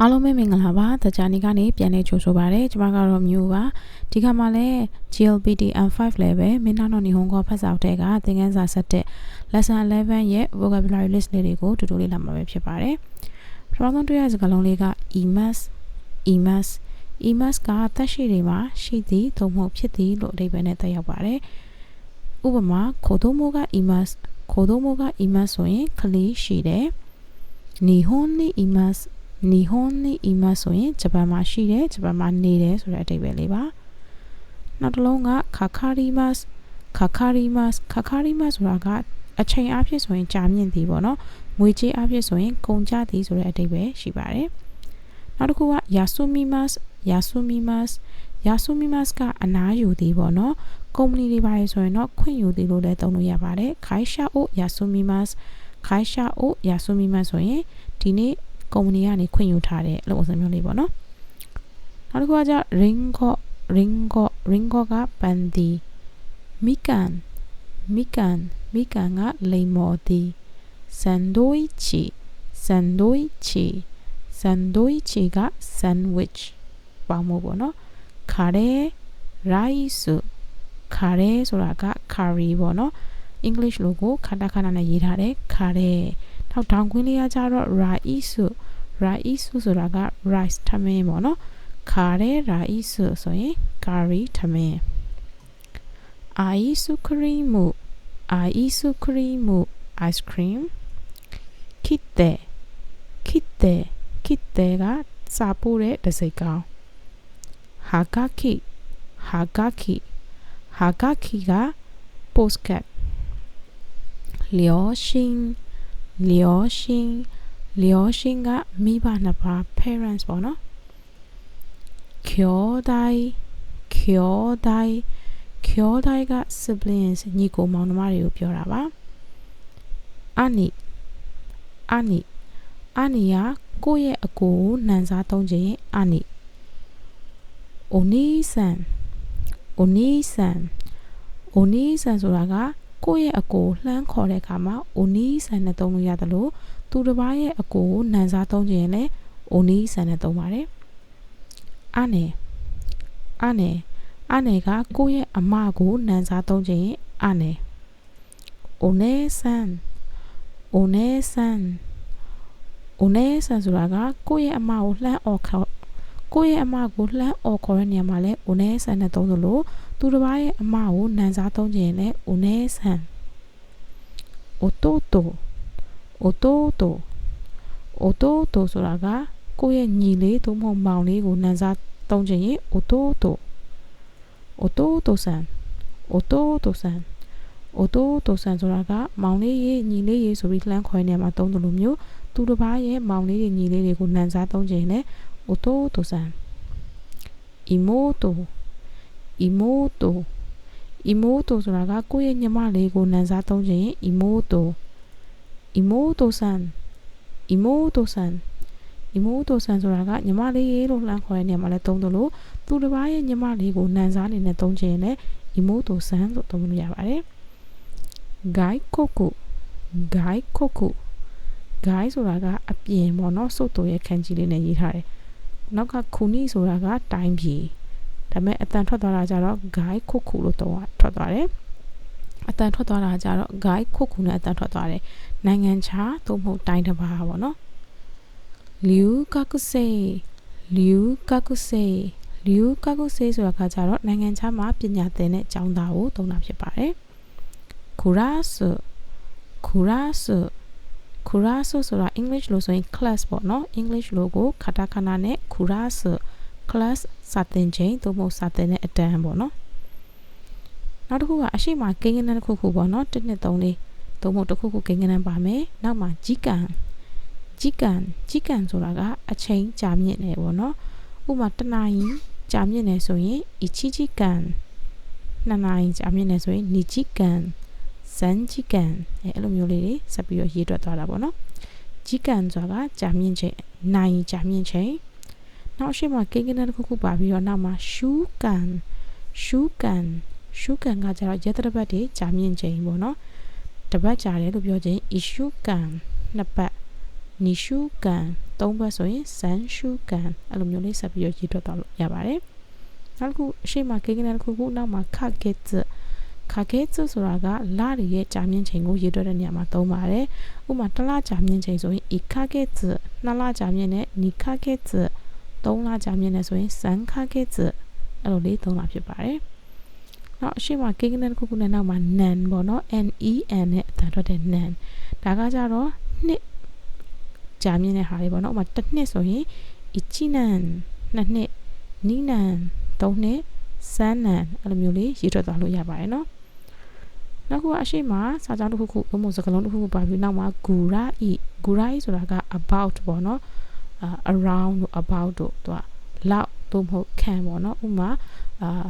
အားလုံးပဲမင်္ဂလာပါတကြနေကနေပြန်လဲကြိုဆိုပါရစေကျွန်မကတော့မြို့ပါဒီခါမှလည်း GLPTM5 level မင်းနာနော်နီဟွန်ကောဖတ်စာအုပ်ထဲကသင်ခန်းစာ7 lesson 11ရဲ့ vocabulary list လေးတွေကိုတူတူလေ့လာမှာပဲဖြစ်ပါတယ်ပထမဆုံးတွေ့ရစကားလုံးလေးက emas emas emas ကသက်ရှိတွေမှာရှိသည်သို့မဟုတ်ဖြစ်သည်လို့အဓိပ္ပာယ်နဲ့သက်ရောက်ပါတယ်ဥပမာခိုဒိုမိုက emas ခိုဒိုမိုက emas ဆိုရင်ကလေးရှိတယ်နီဟွန်နီ emas နီဟွန်နီအီမတ်ဆိုရင်ဂျပန်မှာရှိတယ်ဂျပန်မှာနေတယ်ဆိုတဲ့အဓိပ္ပာယ်လေးပါနောက်တစ်လုံးကခါခါရီမတ်ခါခါရီမတ်ခါခါရီမတ်ဆိုတာကအချိန်အဖြစ်ဆိုရင်ကြာမြင့်သည်ပေါ့နော်ငွေကြေးအဖြစ်ဆိုရင်ကုန်ကျသည်ဆိုတဲ့အဓိပ္ပာယ်ရှိပါတယ်နောက်တစ်ခုကယာဆူမီမတ်ယာဆူမီမတ်ယာဆူမီမတ်ကအနားယူသည်ပေါ့နော်ကုမ္ပဏီတွေပါရဆိုရင်တော့ခွင့်ယူသည်လို့လည်းသုံးလို့ရပါတယ်ခိုင်ရှာအိုယာဆူမီမတ်ခိုင်ရှာအိုယာဆူမီမတ်ဆိုရင်ဒီနေ့ ကုမ္ပဏီကနေခွင့်ယူထားတဲ့အလုပ်အစမျိုးလေးပေါ့နော်နောက်တစ်ခုကကျ ringo ringo ringo ကပန်ဒီမိကန်မိကန်မိကန်ကလိမ်မော်ဒီဆန်ဒိုချီဆန်ဒိုချီဆန်ဒိုချီက sandwich ပေါင်းမို့ပေါ့နော်ခါရဲ rice ခါရဲဆိုတာက curry ပေါ့နော် English လိုကိုခဏခဏနဲ့ရေးထားတယ်ခါရဲ ထောက်ထောင်ခွင်းလေးကကြတော့ rice rice ဆိုတာက rice ထမင်းပေါ့နော်ခါတဲ့ rice ဆိုရင် curry ထမင်း ice cream ice cream ice cream ခစ်တဲ့ခစ်တဲ့ခစ်တဲ့ကစာပို့တဲ့တစိကောင်းဟာဂါခိဟာဂါခိဟာဂါခိက postcard လျောရှင် လျောရှင်လျောရှင်ကမိဘနှစ်ပါး parents ပေါ့နော်ကျော်ဒိုင်ကျော်ဒိုင်ကျော်ဒိုင်က siblings ညီကိုမောင်နှမတွေကိုပြောတာပါအနိအနိအနိကကိုယ့်ရဲ့အကိုကိုနှံစားသုံးခြင်းအနိအိုနီဆန်အိုနီဆန်အိုနီဆန်ဆိုတာက ကိုယ့်ရဲ့အကိုလှမ်းခေါ်တဲ့အခါမှာအိုနီဆန်နဲ့သုံးလို့ရတယ်လို့သူတစ်ပါးရဲ့အကိုကိုနန်စားသုံးခြင်းရင်လည်းအိုနီဆန်နဲ့သုံးပါတယ်။အနေအနေအနေကကိုယ့်ရဲ့အမကိုနန်စားသုံးခြင်းရင်အနေအိုနေဆန်အိုနေဆန်အိုနေဆန်ဆိုတာကကိုယ့်ရဲ့အမကိုလှမ်းអော်ခေါ် ကိုယ့်ရဲ့အမကိုလှမ်းអော်ခေါ်တဲ့နေရာမှာလဲအိုနေဆန်နဲ့သုံးသလိုသူတစ်ပါးရဲ့အမကိုနန်စားသုံးခြင်းရင်လည်းအိုနေဆန်အိုတိုတိုအိုတိုတိုအိုတိုတိုဆိုတာကကိုယ့်ရဲ့ညီလေးသို့မဟုတ်မောင်လေးကိုနန်းစားသုံးချင်ရင်အိုတိုတိုအိုတိုတိုဆန်အိုတိုတိုဆန်အိုတိုတိုဆန်ဆိုတာကမောင်လေးရေညီလေးရေဆိုပြီးလှမ်းခေါ်နေမှာသုံးတယ်လို့မျိုးသူတစ်ပါးရဲ့မောင်လေးတွေညီလေးတွေကိုနန်းစားသုံးချင်လဲအိုတိုတိုဆန် အီမိုတိုအီမိုတိုအီမိုတိုဆိုတာကကိုယ့်ရဲ့ညီမလေးကိုနန်းစားသုံးချင်ရင်အီမိုတိုအီမိုတိုဆန်အီမိုတိုဆန်အီမိုတိုဆန်ဆိုတာကညီမလေးရေလို့လှမ်းခေါ်တဲ့နေရာမှာလည်းသုံးသလိုသူတစ်ပါးရဲ့ညီမလေးကိုနန်စားအနေနဲ့သုံးချင်ရင်လည်းအီမိုတိုဆန်လို့သုံးလို့ရပါတယ်ဂိုင်ကိုကိုဂိုင်ကိုကိုဂိုင်ဆိုတာကအပြင်ပေါ့နော်စုတ်တူရဲ့ခန်းကြီးလေးနဲ့ရေးထားတယ် နောက်ကခူနီဆိုတာကတိုင်းပြည်ဒါပေမဲ့အတန်ထွက်သွားတာကြတော့ဂိုင်ခုခုလို့တော့ထွက်သွားတယ်အတန်ထွက်သွားတာကြတော့ guide ခုခုနဲ့အတန်ထွက်သွားတယ်နိုင်ငံခြားသို့မဟုတ်တိုင်းတစ်ပါးပေါ့နော်လျူကကုစေလျူကကုစေလျူကကုစေဆိုတာကကြတော့နိုင်ငံခြားမှာပညာသင်တဲ့အကြောင်းသားကိုသုံးတာဖြစ်ပါတယ်ခူရာ ဆူခူရာဆူခူရာဆူဆိုတာ English လို့ဆိုရင် class ပေါ့နော် English လို့ကိုခတာခနာနဲ့ခူရာဆူ class စာသင်ချိန်သို့မဟုတ်စာသင်တဲ့အတန်းပေါ့နော်နောက်တစ်ခုကအရှိမကိန်းကနန်းတစ်ခုခုပေါ့နော်1နှစ်3လေးသုံးဖို့တစ်ခုခုကိန်းကနန်းပါမယ်နောက်မှာကြီးကန်ကြီးကန်ကြီးကန်ဆိုတာကအချိန်ကြာမြင့်နေပေါ့နော်ဥပမာတနာရီကြာမြင့်နေဆိုရင်အချီကြီးကန်နှစ်နာရီကြာမြင့်နေဆိုရင်နီ ကြီးကန်စန်ကြီးကန်အဲအဲ့လိုမျိုးလေးတွေဆက်ပြီးတော့ရေးတွက်သွားတာပေါ့နော်ကြီးကန်ဆိုတာကကြာမြင့်ချိန်နိုင်ကြာမြင့်ချိန်နောက်ရှိမှကိန်းကနန်းတစ်ခုခုပါပြီးတော့နောက်မှာရှူးကန်ရှူးကန်ရှုကန်ကကြတော့ရက်တပတ်တွေကြာမြင့်ချိန်ပေါ့နော်တပတ်ကြာတယ်လို့ပြောခြင်း issue ကန်နှစ်ပတ် nishu ကန်သုံးဘက်ဆိုရင်ဇန်ရှုကန်အဲ့လိုမျိုးလေးဆက်ပြီးတော့ရေးထွက်သွားလို့ရပါတယ်နောက်တစ်ခုအရှိမကိန်းကနတစ်ခုခုနောက်မှာ ခဂက်ဇခဂက်ဇဆိုတာကလရရဲ့ကြာမြင့်ချိန်ကိုရေးထွက်တဲ့နေရာမှာသုံးပါတယ်ဥပမာတစ်လကြာမြင့်ချိန်ဆိုရင် ik khagets နှစ်လကြာမြင့်နဲ့ ni khagets သုံးလကြာမြင့်နဲ့ဆိုရင် san khagets အဲ့လိုလေးသုံးတာဖြစ်ပါတယ်နောက်အရှိမကိန်းကနတစ်ခုခုနဲ့နောက်မှာ nan ပေါ့နော် n e n နဲ့အတန်ထွက်တဲ့ nan ဒါကကြတော့နှစ်ကြာမြင့်တဲ့ဟာလေးပေါ့နော်ဥပမာတစ်နှစ်ဆိုရင် ichinan နှစ်နှစ် ninan သုံးနှစ်စမ်းနံအဲ့လိုမျိုးလေးရေးထွက်သွားလို့ရပါတယ်နော် နောက်ခုကအရှိမစာကြောင်းတစ်ခုခုဘုံဘုံစကားလုံးတစ်ခုခုပါပြီးနောက်မှာ gura i gura i ဆိုတာက about ပေါ့နော် around တို့ about တို့သူကလောက်သို့မဟုတ်ခံပေါ့နော်ဥမာအာ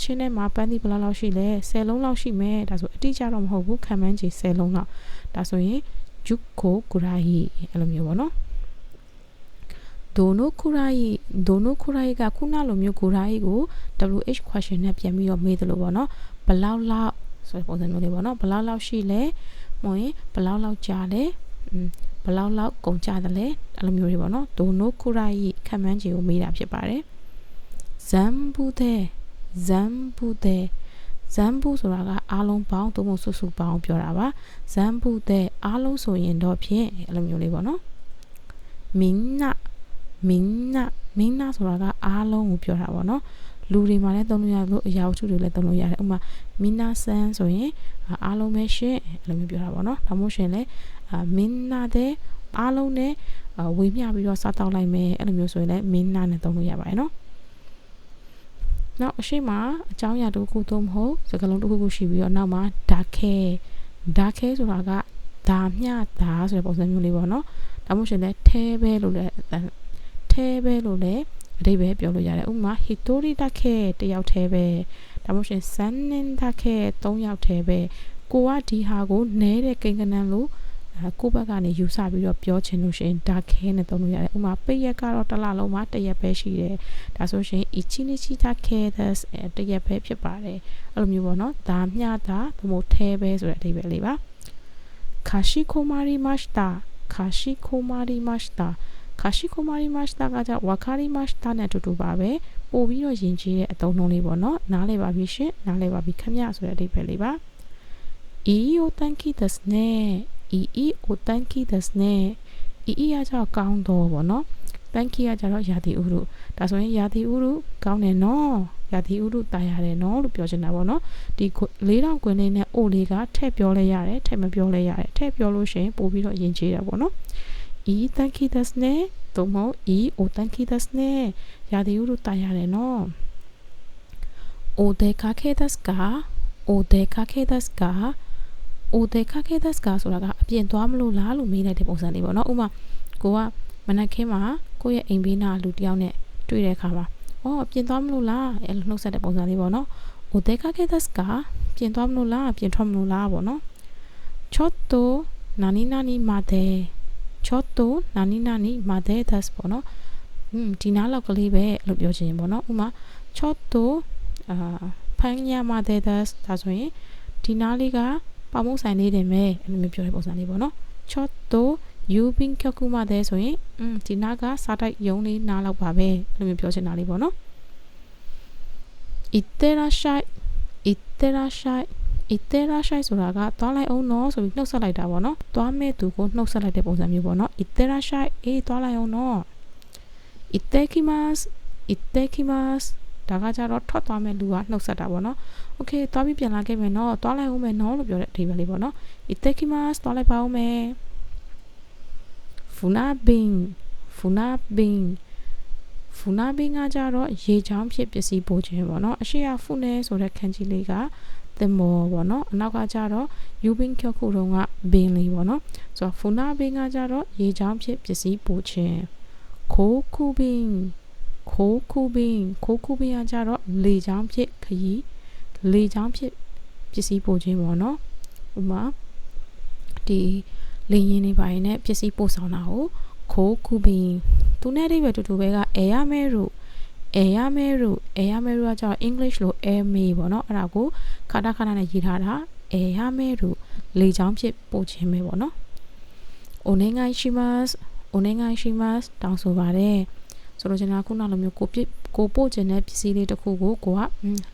ချင်းထဲမှာပန်းသီးဘယ်လောက်လောက်ရှိလဲ10လုံးလောက်ရှိမယ်ဒါဆိုအတိအကျတော့မဟုတ်ဘူးခံမှန်းချေ10လုံးလောက်ဒါဆိုရင် juko kurai အဲ့လိုမျိုးပေါ့နော်ဒိုနိုကူရိုင်ဒိုနိုကူရိုင်ကခုနလိုမျိုးကူရိုင်ကို WH question နဲ့ပြန်ပြီးတော့မေးတယ်လို့ပေါ့နော် ဘလောက်လောက်ဆိုတဲ့ပုံစံမျိုးလေးပေါ့နော်ဘလောက်လောက်ရှိလဲမဟုတ်ရင်ဘလောက်လောက်ကြာလဲဘလောက်လောက်ကုန်ကြတယ်လဲအဲ့လိုမျိုးတွေပေါ့နော်ဒိုနိုကူရိုင်ခံမှန်းချေကိုမေးတာဖြစ်ပါတယ်ဇမ်ဘူးတဲ့ဇမ်ဘူးတဲ့ဇမ်ဘူးဆိုတာကအားလုံးပေါင်းသို့မဟုတ်စုစုပေါင်းပြောတာပါဇမ်ဘူးတဲ့အားလုံးဆိုရင်တော့ဖြင့်အဲ့လိုမျိုးလေးပေါ့နော်မင်းနာမင်းနာမင်းနာဆိုတာကအားလုံးကိုပြောတာပေါ့နော် လူတွေမှာလည်းသုံးလို့ရလို့အရာဝတ္ထုတွေလည်းသုံးလို့ရတယ်ဥပမာမင်းနာဆန်ဆိုရင်အားလုံးပဲရှင်းအဲ့လိုမျိုးပြောတာပေါ့နော်ဒါမှမဟုတ်ရှင်လည်းမင်းနာတဲ့အားလုံးနဲ့ဝေမျှပြီးတော့စားတောက်လိုက်မယ်အဲ့လိုမျိုးဆိုရင်လည်းမင်းနာနဲ့သုံးလို့ရပါတယ်နော်နောက်အရှိမအကြောင်းအရာတစ်ခုသုံးမဟုတ်စကားလုံးတစ်ခုခုရှိပြီးတော့နောက်မှာဒါခဲဒါခဲဆိုတာကဒါမျှဒါဆိုတဲ့ပုံစံမျိုးလေးပေါ့နော်ဒါမှမဟုတ်ရှင်လည်းထဲပဲလို့လည်းထဲပဲလို့လည်း အဓိပ္ပာယ်ပြောလို့ရတယ်ဥပမာဟီတိုရီတက်ခဲတယောက်ထဲပဲဒါမှမဟုတ်ရှင်ဆန်နင်တက်ခဲ၃ယောက်ထဲပဲကိုကဒီဟာကိုနဲတဲ့ကိန်းကနန်းလို့ကိုဘက်ကနေယူဆပြီးတော့ပြောချင်လို့ရှိရင်ဒါခဲနဲ့သုံးလို့ရတယ်ဥပမာပိတ်ရက်ကတော့တစ်လလုံးမှာတစ်ရက်ပဲရှိတယ်ဒါဆိုရှင် ichinichi ta ke das တစ်ရက်ပဲဖြစ်ပါတယ်အဲ့လိုမျိုးပေါ့နော်ဒါမျှတာသို့မဟုတ်ထဲပဲဆိုတဲ့အဓိပ္ပာယ်လေးပါကာရှိကိုမာရီမ တ်တာကာရှိကိုမာရီမတ်တာကာရှိကိုမာရီမတ်တာကကြဝါခါရီမတ်တာနဲ့အတူတူပါပဲပို့ပြီးတော့ယဉ်ကျေးတဲ့အသုံးနှုန်းလေးပေါ့နော်နားလည်ပါပြီရှင်နားလည်ပါပြီခမရဆိုတဲ့အဓိပ္ပာယ်လေးပါいいお天気ですねいいお天気ですねいいရကြတော့ကောင်းတော့ဗောနော် thank you ကကြတော့ရာသီဥတုဒါဆိုရင်ရာသီဥတုကောင်းတယ်နော်ရာသီဥတုတာရတယ်နော်လို့ပြောချင်တာဗောနော်ဒီ၄တောင်ကွင်းလေးနဲ့အိုလေးကထည့်ပြောလဲရတယ်ထည့်မပြောလဲရတယ်ထည့်ပြောလို့ရှိရင်ပို့ပြီးတော့ယဉ်ကျေးတာဗောနော် いい天気ですねသို့မဟုတ်いいお天気ですねရာသီဥတုတာရတယ်နော်お出かけですかお出かけですかအိုဒေခခေဒက်စကာဆိုတာကအပြင်သွားမလို့လားလို့မေးလိုက်တဲ့ပုံစံလေးပေါ့နော်ဥမာကိုကမနက်ခင်းမှာကိုယ့်ရဲ့အိမ်ဘေးနာလူတယောက်နဲ့တွေ့တဲ့အခါမှာအော်ပြင်သွားမလို့လားအဲ့လိုနှုတ်ဆက်တဲ့ပုံစံလေးပေါ့နော်အိုဒေခခေဒက်စကာပြင်သွားမလို့လားပြင်ထွက်မလို့လားပေါ့နော်ちょっと何々まで ちょっと何々までですပေါ့နော်อืมဒီနားလောက်ကလေးပဲလို့ပြောချင်ပေါ့နော်ဥမာちょっとအာဖန်ညာまでですဒါဆိုရင်ဒီနားလေးကပေါမုံဆိုင်လေးတင်မဲ့အဲ့လိုမျိုးပြောတဲ့ပုံစံလေးပေါ့နော်ချော့တိုယူဘင်းကျောက်ကူမတဲ့ဆိုရင်อืมဒီနားကစားတိုက်ယုံလေးနားလောက်ပါပဲအဲ့လိုမျိုးပြောချင်တာလေးပေါ့နော်いってらっしゃいいってらっしゃい အီသဲရာရှိုက်ဆိုတာကသွားလိုက်အောင်နော်ဆိုပြီးနှုတ်ဆက်လိုက်တာပေါ့နော်သွားမဲ့သူကိုနှုတ်ဆက်လိုက်တဲ့ပုံစံမျိုးပေါ့နော်အီသဲရာရှိုက်အေးသွားလိုက်အောင်နော်အီသဲကီမတ်စ်အီသဲကီမတ်စ်ဒါကကြတော့ထွက်သွားမဲ့လူကနှုတ်ဆက်တာပေါ့နော်โอเคသွားပြီးပြန်လာခဲ့မယ်နော်သွားလိုက်အောင်မယ်နော်လို့ပြောတဲ့အဓိပ္ပာယ်လေးပေါ့နော်အီသဲကီမတ်စ်သွားလိုက်ပါအောင်မယ်ဖူနာဘင်းဖူနာဘင်းဖူနာဘင်းကကြတော့ရေချောင်းဖြစ်ပစ္စည်းပို့ခြင်းပေါ့နော်အရှိယဖူနဲဆိုတဲ့ခန်းကြီးလေးက သင်္ဘောပေါ့နော်အနောက်ကကြတော့ယူဘင်းကျောက်ခုတုံးကဘင်းလေးပေါ့နော်ဆိုတော့ဖူနာဘင်းကကြတော့ရေချောင်းဖြစ်ပစ္စည်းပို့ခြင်းခိုးခုဘင်းခိုးခုဘင်းခိုးခုဘင်းကကြတော့လေချောင်းဖြစ်ခရီးလေချောင်းဖြစ်ပစ္စည်းပို့ခြင်းပေါ့နော်ဥမာဒီလေရင်တွေပိုင်းနဲ့ပစ္စည်းပို့ဆောင်တာကိုခိုးခုဘင်းသူနဲ့အိဗယ်တူတူပဲကအဲရမဲရု အဲရမဲရိုအဲရမဲရိုကကျတော့ English လို MA ပေါ့နော်အဲ့ဒါကိုခါတာခါတာနဲ့ရေးထားတာအဲရမဲရိုလေချောင်းဖြစ်ပို့ခြင်းပဲပေါ့နော်โอเนงไงชิมัสโอเนงไงชิมัสတောင်းဆိုပါတယ်ဆိုတော့ကျွန်တော်ခုနောက်လိုမျိုးကိုပြကိုပို့ခြင်းတဲ့ပစ္စည်းလေးတစ်ခုကိုကိုက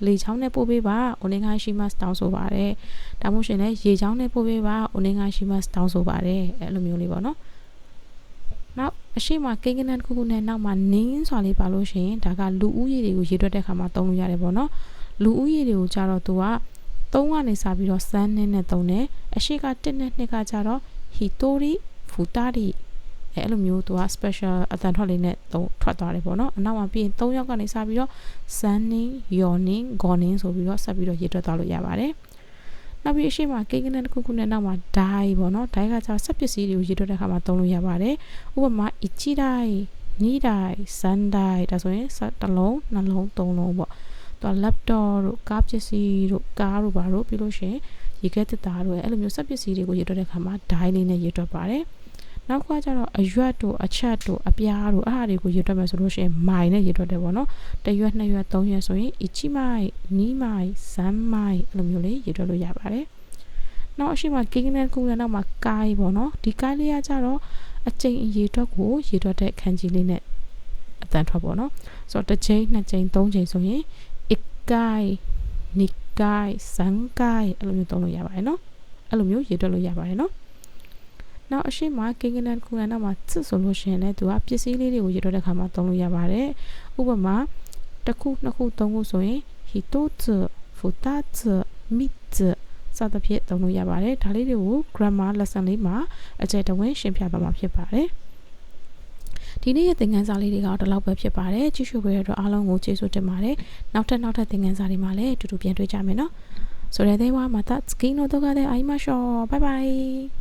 လေချောင်းနဲ့ပို့ပေးပါအိုနေငါရှိမတ်တောင်းဆိုပါတယ်။ဒါမှမဟုတ်ရှင်လည်းရေချောင်းနဲ့ပို့ပေးပါအိုနေငါရှိမတ်တောင်းဆိုပါတယ်။အဲ့လိုမျိုးလေးပေါ့နော်။နောက် အရှိမကိန်းကနန်တစ်ခုခုနဲ့နောက်မှာနင်းစွာလေးပါလို့ရှိရင်ဒါကလူဦးရေတွေကိုရေတွက်တဲ့ခါမှာသုံးလို့ရတယ်ပေါ့နော်လူဦးရေတွေကိုကြတော့သူက3ကနေစပြီးတော့စမ်းနှင်းနဲ့သုံးတယ်အရှိက1နဲ့2ကကြတော့ဟီတိုရီဖူတာရီအဲအဲ့လိုမျိုးသူက special အတန်ထွက်လေးနဲ့သုံးထွက်သွားတယ်ပေါ့နော်အနောက်မှာပြီးရင်3ယောက်ကနေစပြီးတော့စမ်းနှင်းယော်နှင်းဂေါ်နှင်းဆိုပြီးတော့ဆက်ပြီးတော့ရေတွက်သွားလို့ရပါတယ် နောက်ပြီးအရှိမကိန်းကနန်တစ်ခုခုနဲ့နောက်မှာ die ပေါ့နော် die ကကျတော့စက်ပစ္စည်းတွေကိုရေတွက်တဲ့အခါမှာသုံးလို့ရပါတယ်ဥပမာ ichi dai ni dai san dai ဒါဆိုရင်တစ်လုံးနှလုံးသုံးလုံးပေါ့သူက laptop တို့ကားပစ္စည်းတို့ကားတို့ဘာတို့ပြီးလို့ရှိရင်ရေခဲတက်တာတို့အဲ့လိုမျိုးစက်ပစ္စည်းတွေကိုရေတွက်တဲ့အခါမှာ die လေးနဲ့ရေတွက်ပါတယ် နောက်ကကျတော့အရွက်တို့အချက်တို့အပြားတို့အဲ့ဟာတွေကိုရေတွက်မယ်ဆိုလို့ရှိရင်မိုင်နဲ့ရေတွက်တယ်ပေါ့နော်တစ်ရွက်နှစ်ရွက်သုံးရွက်ဆိုရင် ichi mai ni mai san mai အဲ့လိုမျိုးလေးရေတွက်လို့ရပါတယ်နောက်အရှိမကိန်းနဲ့ကုန်းနဲ့နောက်မှာကိုင်းပေါ့နော်ဒီကိုင်းလေးကကျတော့အကျိန်အရေအတွက်ကိုရေတွက်တဲ့ခန်းကြီးလေးနဲ့အတန်ထွက်ပေါ့နော်ဆိုတော့တစ်ချိန်နှစ်ချိန်သုံးချိန်ဆိုရင် ikai nikai sankai အဲ့လိုမျိုးသုံးလို့ရပါတယ်နော်အဲ့လိုမျိုးရေတွက်လို့ရပါတယ်နော် နောက်အရှိမကင်ကနန်ကူကနာမှာစစ်ဆိုလို့ရှိရင်လည်းသူကပစ္စည်းလေးတွေကိုရေတော့တဲ့ခါမှာသုံးလို့ရပါတယ်ဥပမာတစ်ခုနှစ်ခုသုံးခုဆိုရင်ဟီတိုဇဖူတာဇမီဇစသဖြင့်သုံးလို့ရပါတယ်ဒါလေးတွေကို grammar lesson လေးမှာအကျယ်တဝင်းရှင်းပြသွားမှာဖြစ်ပါတယ်ဒီနေ့ရဲ့သင်ခန်းစာလေးတွေကတော့ဒီလောက်ပဲဖြစ်ပါတယ်ကြည့်ရှုပေးရတော့အားလုံးကိုကျေးဇူးတင်ပါတယ်နောက်ထပ်နောက်ထပ်သင်ခန်းစာတွေမှာလည်းအတူတူပြန်တွေ့ကြမယ်နော်ဆိုရတဲ့ဝါမတာစကင်းတို့ကလည်းအိုင်မရှောဘိုင်ဘိုင်